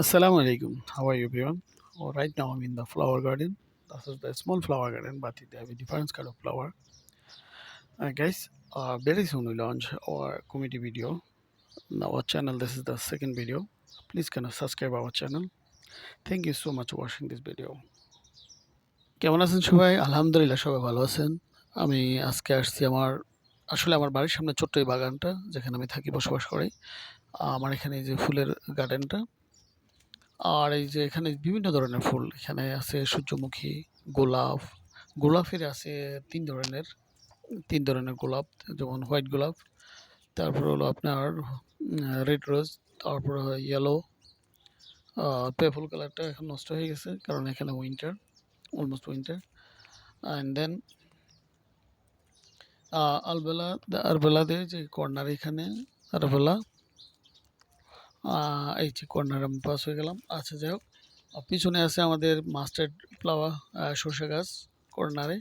Assalamu alaikum. How are you, everyone? Oh, right now, I'm in the flower garden. This is the small flower garden, but they have a different kind of flower. Uh, guys, uh, very soon we launch our comedy video on our channel. This is the second video. Please kind of subscribe our channel. Thank you so much for watching this video. কেমন আছেন সবাই আলহামদুলিল্লাহ সবাই ভালো আছেন আমি আজকে আসছি আমার আসলে আমার বাড়ির সামনে ছোট্ট এই বাগানটা যেখানে আমি থাকি বসবাস করি আমার এখানে যে ফুলের গার্ডেনটা আর এই যে এখানে বিভিন্ন ধরনের ফুল। এখানে আছে সূর্যমুখী, গোলাপ, গোলাপের আছে তিন ধরনের তিন ধরনের গোলাপ, যেমন হোয়াইট গোলাপ, তারপর হলো আপনার রেড রোজ, তারপর ইয়েলো পেপল কালারটা এখন নষ্ট হয়ে গেছে, কারণ এখানে winter almost winter and then Albela আরবেলা দিয়ে যে কর্নার এখানে আরবেলা এই যে কর্নার আমি পাস হয়ে গেলাম। আচ্ছা যাই হোক। পিছনে আছে আমাদের মাস্টার্ড ফ্লাওয়ার সর্ষে গাছ কর্নারে।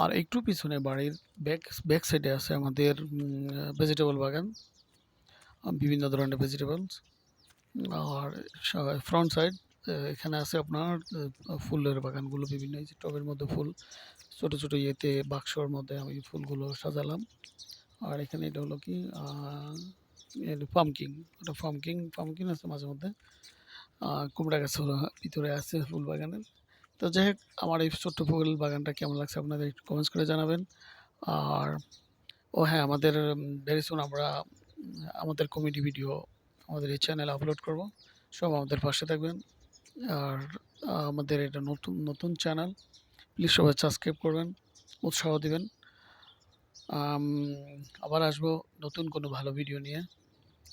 আর একটু পিছনে বাড়ির ব্যাক ব্যাক সাইডে আছে আমাদের ভেজিটেবল বাগান। বিভিন্ন ধরনের ভেজিটেবলস। আর ফ্রন্ট সাইড এখানে আছে আপনার ফুলের বাগানগুলো বিভিন্ন। এই যে টবের মধ্যে ফুল, ছোটো ছোটো ইয়েতে, বাক্সর মধ্যে আমি ফুলগুলো সাজালাম। আর এখানে এটা হলো কি পামকিং ওটা পামকিং পামকিন আছে মাঝে মধ্যে। কুমড়া গাছ ভিতরে আছে ফুল বাগানের তো যাই হোক, আমার এই ছোট্ট ফুল বাগানটা কেমন লাগছে আপনাদের একটু কমেন্টস করে জানাবেন। আর, ও হ্যাঁ আমাদের ভেরি সুন আমরা, আমাদের কমেডি ভিডিও আমাদের এই চ্যানেলে আপলোড করব। সব আমাদের পাশে থাকবেন। আর, আমাদের এটা নতুন নতুন চ্যানেল প্লিজ সবাই সাবস্ক্রাইব করবেন, উৎসাহ দেবেন। আবার আসব নতুন কোনো ভালো ভিডিও নিয়ে।